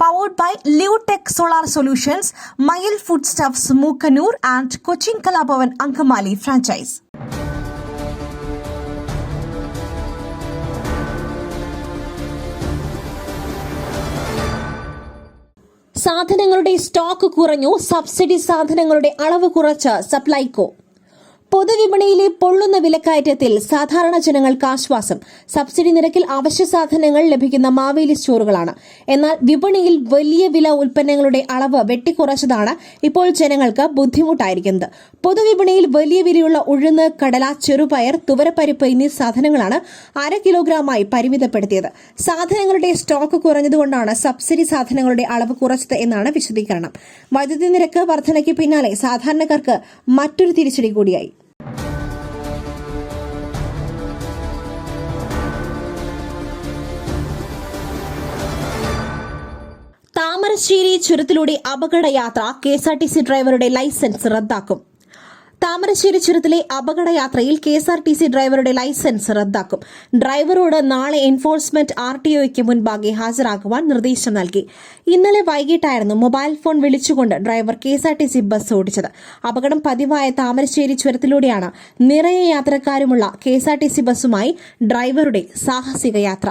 Powered by Leotech solar solutions Mayil food stuffs Mookkannoor and Cochin Kalabhavan Angamaly franchise സാധനങ്ങളുടെ stock കുറഞ്ഞു subsidy സാധനങ്ങളുടെ അളവ് കുറച്ച് സപ്ലൈകോ പൊതുവിപണിയിലെ പൊള്ളുന്ന വിലക്കയറ്റത്തിൽ സാധാരണ ജനങ്ങൾക്ക് ആശ്വാസം. സബ്സിഡി നിരക്കിൽ അവശ്യ സാധനങ്ങൾ ലഭിക്കുന്ന മാവേലി സ്റ്റോറുകളാണ്. എന്നാൽ വിപണിയിൽ വലിയ വില ഉൽപ്പന്നങ്ങളുടെ അളവ് വെട്ടിക്കുറച്ചതാണ് ഇപ്പോൾ ജനങ്ങൾക്ക് ബുദ്ധിമുട്ടായിരിക്കുന്നത്. പൊതുവിപണിയിൽ വലിയ വിലയുള്ള ഉഴുന്ന് കടല ചെറുപയർ തുവരപ്പരിപ്പ് എന്നീ സാധനങ്ങളാണ് അര കിലോഗ്രാമായി പരിമിതപ്പെടുത്തിയത്. സാധനങ്ങളുടെ സ്റ്റോക്ക് കുറഞ്ഞതുകൊണ്ടാണ് സബ്സിഡി സാധനങ്ങളുടെ അളവ് കുറച്ചത് എന്നാണ് വിശദീകരണം. വൈദ്യുതി നിരക്ക് വർധനയ്ക്ക് പിന്നാലെ സാധാരണക്കാർക്ക് മറ്റൊരു തിരിച്ചടി കൂടിയായി. താമരശ്ശേരി ചുരത്തിലൂടെ അപകടയാത്ര K S R T C ഡ്രൈവറുടെ ലൈസൻസ് റദ്ദാക്കും. താമരശ്ശേരി ചുരത്തിലെ അപകടയാത്രയിൽ K S R T C ഡ്രൈവറുടെ ലൈസൻസ് റദ്ദാക്കും. ഡ്രൈവറോട് നാളെ എൻഫോഴ്സ്മെന്റ് ആർ ടി ഒയ്ക്ക് മുൻപാകെ ഹാജരാകുവാൻ നിർദ്ദേശം നൽകി. ഇന്നലെ വൈകിട്ടായിരുന്നു മൊബൈൽ ഫോൺ വിളിച്ചുകൊണ്ട് driver K S R T C bus ഓടിച്ചത്. അപകടം പതിവായ താമരശ്ശേരി ചുരത്തിലൂടെയാണ് നിറയെ യാത്രക്കാരുമുള്ള K S R T C ബസ്സുമായി ഡ്രൈവറുടെ സാഹസിക യാത്ര.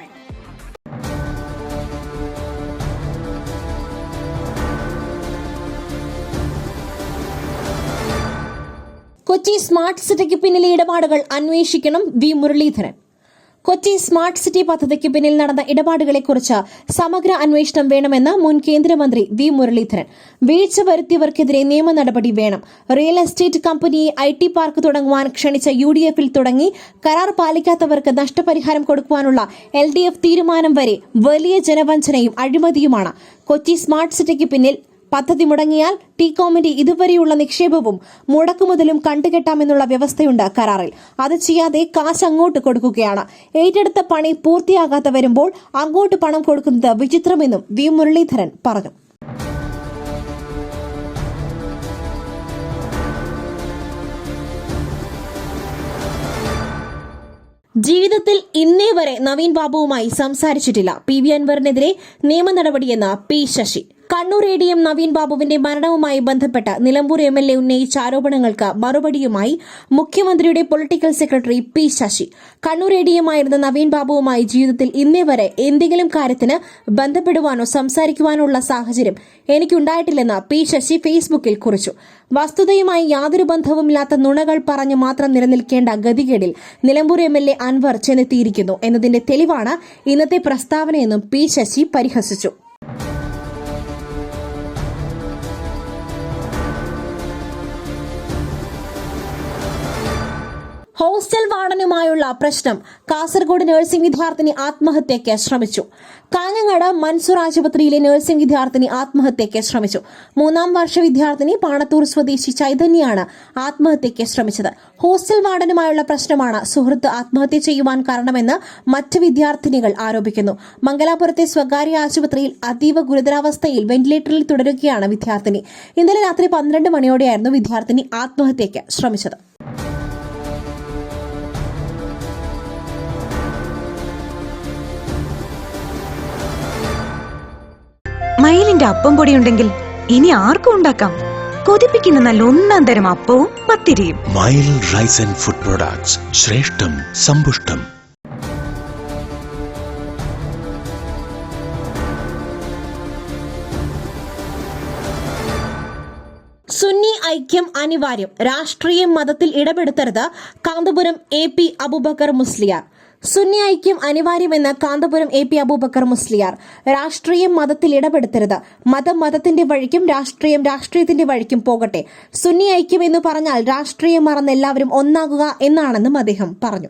Kochi smart സിറ്റിക്ക് പിന്നിലെ ഇടപാടുകൾ അന്വേഷിക്കണം V Muraleedharan. Kochi smart city പദ്ധതിക്ക് പിന്നിൽ നടന്ന ഇടപാടുകളെക്കുറിച്ച് സമഗ്ര അന്വേഷണം വേണമെന്ന് മുൻ കേന്ദ്രമന്ത്രി വി മുരളീധരൻ. വീഴ്ച വരുത്തിയവർക്കെതിരെ നിയമ നടപടി വേണം. റിയൽ എസ്റ്റേറ്റ് കമ്പനിയെ ഐ ടി പാർക്ക് തുടങ്ങുവാൻ ക്ഷണിച്ച യു ഡി എഫിൽ തുടങ്ങി കരാർ പാലിക്കാത്തവർക്ക് നഷ്ടപരിഹാരം കൊടുക്കുവാനുള്ള എൽ ഡി എഫ് തീരുമാനം വരെ വലിയ ജനവഞ്ചനയും അഴിമതിയുമാണ്. കൊച്ചി സ്മാർട്ട് സിറ്റിക്ക് പിന്നിൽ പദ്ധതി മുടങ്ങിയാൽ ടീകോമിന്റെ ഇതുവരെയുള്ള നിക്ഷേപവും മുടക്കുമുതലും കണ്ടുകെട്ടാമെന്നുള്ള വ്യവസ്ഥയുണ്ട് കരാറിൽ. അത് ചെയ്യാതെ കാശ് അങ്ങോട്ട് കൊടുക്കുകയാണ്. ഏറ്റെടുത്ത പണി പൂർത്തിയാകാതെ വരുമ്പോൾ അങ്ങോട്ട് പണം കൊടുക്കുന്നത് വിചിത്രമെന്നും വി മുരളീധരൻ പറഞ്ഞു. ജീവിതത്തിൽ ഇന്നേ വരെ നവീൻ ബാബുവുമായി സംസാരിച്ചിട്ടില്ല. പി വി അൻവറിനെതിരെ നിയമ നടപടിയെന്ന് P Sasi. Kannur A D M Naveen ബാബുവിന്റെ മരണവുമായി ബന്ധപ്പെട്ട് നിലമ്പൂർ എം എൽ എ ഉന്നയിച്ച ആരോപണങ്ങൾക്ക് മറുപടിയുമായി മുഖ്യമന്ത്രിയുടെ political secretary P Sasi. Kannur A D M ആയിരുന്ന നവീൻ ബാബുവുമായി ജീവിതത്തിൽ ഇന്നേ വരെ എന്തെങ്കിലും കാര്യത്തിന് ബന്ധപ്പെടുവാനോ സംസാരിക്കുവാനോ ഉള്ള സാഹചര്യം എനിക്കുണ്ടായിട്ടില്ലെന്ന് പി ശശി ഫേസ്ബുക്കിൽ കുറിച്ചു. വസ്തുതയുമായി യാതൊരു ബന്ധവുമില്ലാത്ത നുണകൾ പറഞ്ഞു മാത്രം നിലനിൽക്കേണ്ട ഗതികേടിൽ Nilambur M L A Anvar ചെന്നെത്തിയിരിക്കുന്നു എന്നതിന്റെ തെളിവാണ് ഇന്നത്തെ പ്രസ്താവനയെന്നും പി ശശി പരിഹസിച്ചു. ഹോസ്റ്റൽ വാർഡനുമായുള്ള പ്രശ്നം കാസർഗോഡ് നഴ്സിംഗ് വിദ്യാർത്ഥിനി ആത്മഹത്യയ്ക്ക് ശ്രമിച്ചു. കാഞ്ഞങ്ങാട് മൻസൂർ ആശുപത്രിയിലെ നഴ്സിംഗ് വിദ്യാർത്ഥിനി ആത്മഹത്യയ്ക്ക് ശ്രമിച്ചു. മൂന്നാം വർഷ വിദ്യാർത്ഥിനി പാണത്തൂർ സ്വദേശി ചൈതന്യാണ് ആത്മഹത്യയ്ക്ക് ശ്രമിച്ചത്. ഹോസ്റ്റൽ വാർഡനുമായുള്ള പ്രശ്നമാണ് സുഹൃത്ത് ആത്മഹത്യ ചെയ്യുവാൻ കാരണമെന്ന് മറ്റ് വിദ്യാർത്ഥിനികൾ ആരോപിക്കുന്നു. മംഗലാപുരത്തെ സ്വകാര്യ ആശുപത്രിയിൽ അതീവ ഗുരുതരാവസ്ഥയിൽ വെന്റിലേറ്ററിൽ തുടരുകയാണ് വിദ്യാർത്ഥിനി. ഇന്നലെ രാത്രി പന്ത്രണ്ട് മണിയോടെയായിരുന്നു വിദ്യാർത്ഥിനി ആത്മഹത്യയ്ക്ക് ശ്രമിച്ചത്. മയിലിന്റെ അപ്പം പൊടി ഉണ്ടെങ്കിൽ ഇനി ആർക്കും ഉണ്ടാക്കാം. കൊതിപ്പിക്കുന്ന നല്ല ഒന്നാം തരം അപ്പവും പത്തിരിയും. മയിൽ റൈസ് ആൻഡ് ഫുഡ് പ്രൊഡക്ട്സ്. ശ്രേഷ്ഠം സമ്പുഷ്ടം. സുന്നി ഐക്യം അനിവാര്യം. രാഷ്ട്രീയം മതത്തിൽ ഇടപെടുത്തരുത് കാന്തപുരം എ പി അബുബക്കർ മുസ്ലിയാർ. സുന്നി ഐക്യം അനിവാര്യമെന്ന് കാന്തപുരം എ പി അബൂബക്കർ മുസ്ലിയാർ. രാഷ്ട്രീയം മതത്തിൽ ഇടപെടുത്തരുത് മതം മതത്തിന്റെ വഴിക്കും രാഷ്ട്രീയം രാഷ്ട്രീയത്തിന്റെ വഴിക്കും പോകട്ടെ. സുന്നി ഐക്യം എന്ന് പറഞ്ഞാൽ രാഷ്ട്രീയം മറന്ന് എല്ലാവരും ഒന്നാകുക എന്നാണെന്നും അദ്ദേഹം പറഞ്ഞു.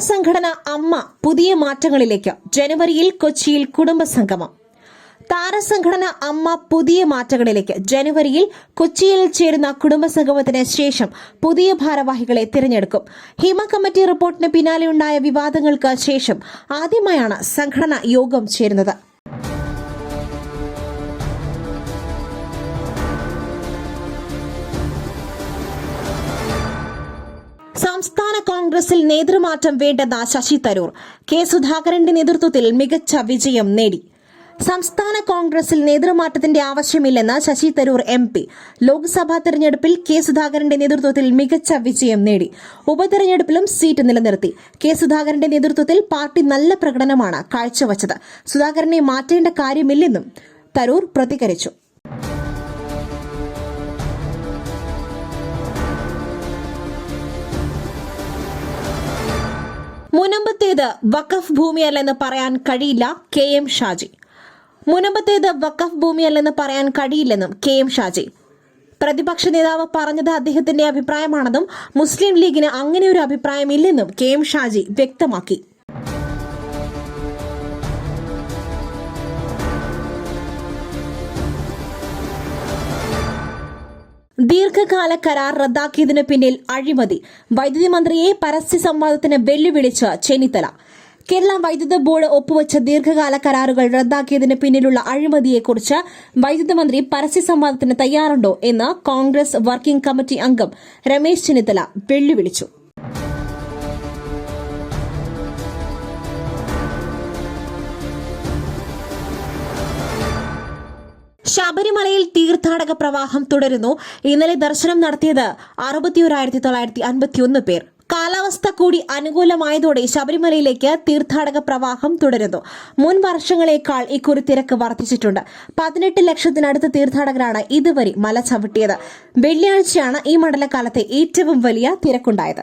താരസംഘടന അമ്മ പുതിയ മാറ്റങ്ങളിലേക്ക്. ജനുവരിയിൽ കൊച്ചിയിൽ കുടുംബസംഗമം. താരസംഘടന അമ്മ പുതിയ മാറ്റങ്ങളിലേക്ക്. ജനുവരിയിൽ കൊച്ചിയിൽ ചേരുന്ന കുടുംബസംഗമത്തിന് ശേഷം പുതിയ ഭാരവാഹികളെ തിരഞ്ഞെടുക്കും. ഹിമ കമ്മിറ്റി റിപ്പോർട്ടിന് പിന്നാലെയുണ്ടായ വിവാദങ്ങൾക്ക് ശേഷം ആദ്യമായാണ് സംഘടന യോഗം ചേരുന്നത്. കോൺഗ്രസിൽ നേതൃമാറ്റം വേണ്ടെന്ന ശശി തരൂർ കെ സുധാകരന്റെ നേതൃത്വത്തിൽ മികച്ച വിജയം നേടി. സംസ്ഥാന കോൺഗ്രസിൽ നേതൃമാറ്റത്തിന്റെ ആവശ്യമില്ലെന്ന് ശശി തരൂർ എം പി ലോക്സഭാ തെരഞ്ഞെടുപ്പിൽ കെ സുധാകരന്റെ നേതൃത്വത്തിൽ മികച്ച വിജയം നേടി. ഉപതെരഞ്ഞെടുപ്പിലും സീറ്റ് നിലനിർത്തി. കെ സുധാകരന്റെ നേതൃത്വത്തിൽ പാർട്ടി നല്ല പ്രകടനമാണ് കാഴ്ചവച്ചത്. സുധാകരനെ മാറ്റേണ്ട കാര്യമില്ലെന്നും തരൂർ പ്രതികരിച്ചു. മുനമ്പത്തേത് വഖഫ് ഭൂമിയല്ലെന്ന് പറയാൻ കഴിയില്ല കെ എം ഷാജി. മുനമ്പത്തേത് വഖഫ് ഭൂമിയല്ലെന്ന് പറയാൻ കഴിയില്ലെന്നും കെ എം ഷാജി. പ്രതിപക്ഷ നേതാവ് പറഞ്ഞത് അദ്ദേഹത്തിന്റെ അഭിപ്രായമാണെന്നും മുസ്ലിം ലീഗിന് അങ്ങനെ ഒരു അഭിപ്രായമില്ലെന്നും കെ എം ഷാജി വ്യക്തമാക്കി. ദീർഘകാല കരാർ റദ്ദാക്കിയതിനു പിന്നിൽ അഴിമതി. വൈദ്യുതി മന്ത്രിയെ പരസ്യ സംവാദത്തിന് വെല്ലുവിളിച്ച് ചെന്നിത്തല. കേരള വൈദ്യുത ബോർഡ് ഒപ്പുവച്ച ദീർഘകാല കരാറുകൾ റദ്ദാക്കിയതിന് പിന്നിലുള്ള അഴിമതിയെക്കുറിച്ച് വൈദ്യുത മന്ത്രി പരസ്യ സംവാദത്തിന് തയ്യാറുണ്ടോ എന്ന് കോൺഗ്രസ് വർക്കിംഗ് കമ്മിറ്റി അംഗം രമേശ് ചെന്നിത്തല വെല്ലുവിളിച്ചു. ശബരിമലയിൽ തീർത്ഥാടക പ്രവാഹം തുടരുന്നു. ഇന്നലെ ദർശനം നടത്തിയത് അറുപത്തിയൊരായിരത്തി തൊള്ളായിരത്തി അൻപത്തിയൊന്ന് പേർ. കാലാവസ്ഥ കൂടി അനുകൂലമായതോടെ ശബരിമലയിലേക്ക് തീർത്ഥാടക പ്രവാഹം തുടരുന്നു. മുൻ വർഷങ്ങളേക്കാൾ ഇക്കുറി തിരക്ക് വർദ്ധിച്ചിട്ടുണ്ട്. പതിനെട്ട് ലക്ഷത്തിനടുത്ത് തീർത്ഥാടകരാണ് ഇതുവരെ മല ചവിട്ടിയത്. വെള്ളിയാഴ്ചയാണ് ഈ മണ്ഡലകാലത്തെ ഏറ്റവും വലിയ തിരക്കുണ്ടായത്.